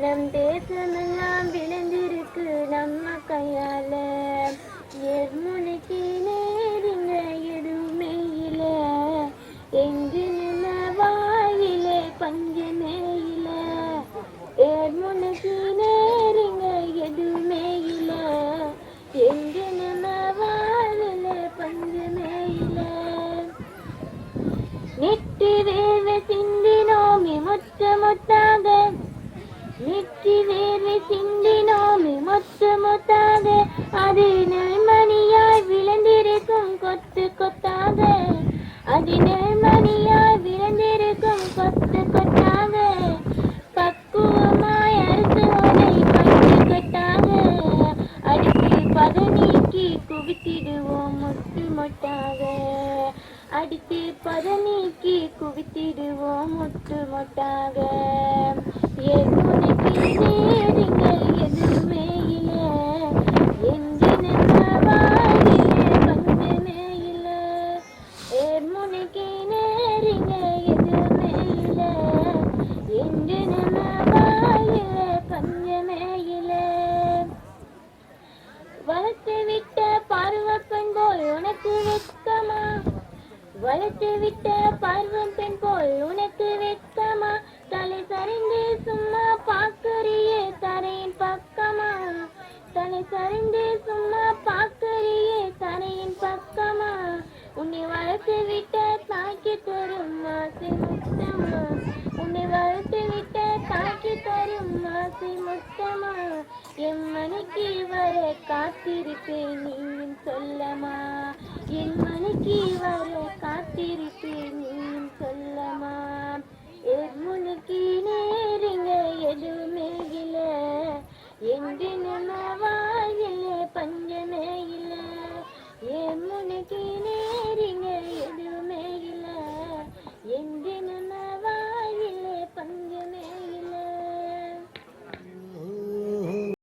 நம் தேசமெல்லாம் விளைந்திருக்கு நம்ம கையால எர்முனைக்கு நேருங்க எதுவுமே இல்லை. எங்கு நில வாயிலே பஞ்சமே இல்லை. எர்முனைக்கு நேருங்க எதுவுமே இல்லை. எங்கு நில வாயில பஞ்சமே இல்லை. நெட்டு வேவ சிந்தினோமி மொத்த மொத்தாக வெற்றி வேர்வை சிந்தினோமே மொத்து மொத்தாக அது நெல்மணியாய் விழுந்திருக்கும் கொத்து கொத்தாக அது நெல்மணியாய் விழுந்திருக்கும் கொத்து கொத்தாக பக்குவமாய் அரசுவனை கொத்து கொத்தாக அடுத்து பதநீக்கி குவித்திடுவோம் மொட்டு மொட்டாக அடித்து பதநீக்கி குவித்திடுவோம் மொட்டு மொட்டாக வளர்த்து விட்ட பார்வம் பெண் போல் உன சரிந்து சும்மா பார்க்கறியே தரையின் பக்கமா? உன்னை வளர்த்து விட்ட தாக்கி தரும் ஆசை முத்தமா? உன்னை வளர்த்து விட்ட தாக்கி தரும் ஆசை முத்தமா? என் மணிக்கு வர காத்திருப்பேன் நீயும் சொல்லமா? என் மணிக்கு வர காத்திருப்பேன் பஞ்சனே இல்லை பஞ்சனே இல்லை. ஏன் முனைக்கின